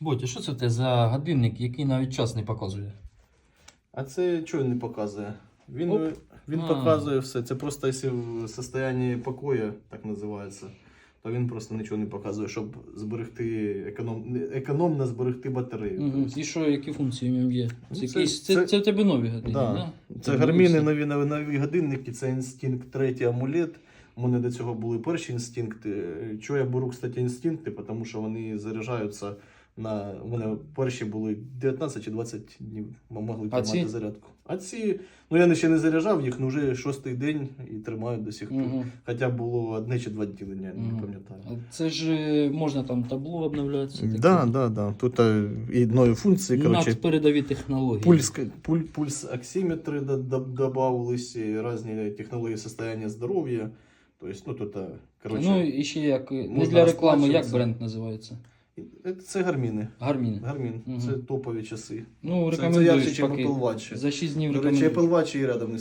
Бодя, що це те за годинник, який навіть час не показує? А це чого він не показує? Він, Оп. він А. показує все. Це просто якщо в состоянні покою, так називається, то він просто нічого не показує, щоб зберегти економ, економно зберегти батарею. Угу. Тобто, І що, які функції в ньому є? Ну, Це, це- якісь, це, це- це, в тебе нові години, Да. да? Це гарміни, нові, нові, нові годинники, це інстинкт третій амулет. У мене до цього були перші інстинкти. Чого я беру, кстати, інстинкти, тому що вони заряджаються на. У мене перші були 19 чи 20 днів Ми могли А тримати ці? зарядку. А ці, ну я ще не заряджав їх, ну вже шостий день і тримають до сих пор. Угу. Хоча було одне чи два ділення, я Мгм. не пам'ятаю. Це ж е, можна там табло обновлятися. таке. Да, да, да. Тут е, і нові функції, коротше, Надпередові технології. Пульс, пуль, пульс оксиметры до- до- добавились, и разные технологии состояния здоровья. То есть, ну, тут, а, короче, Ну і ще як не для реклами, як бренд називається? Це, це гарміни. Гармін. Гармін, Мгм. це топові часи. Ну, Це, це ярше, ярче, ніж. Apple Watch. За 6 днів До речі. Apple Watch і рядом не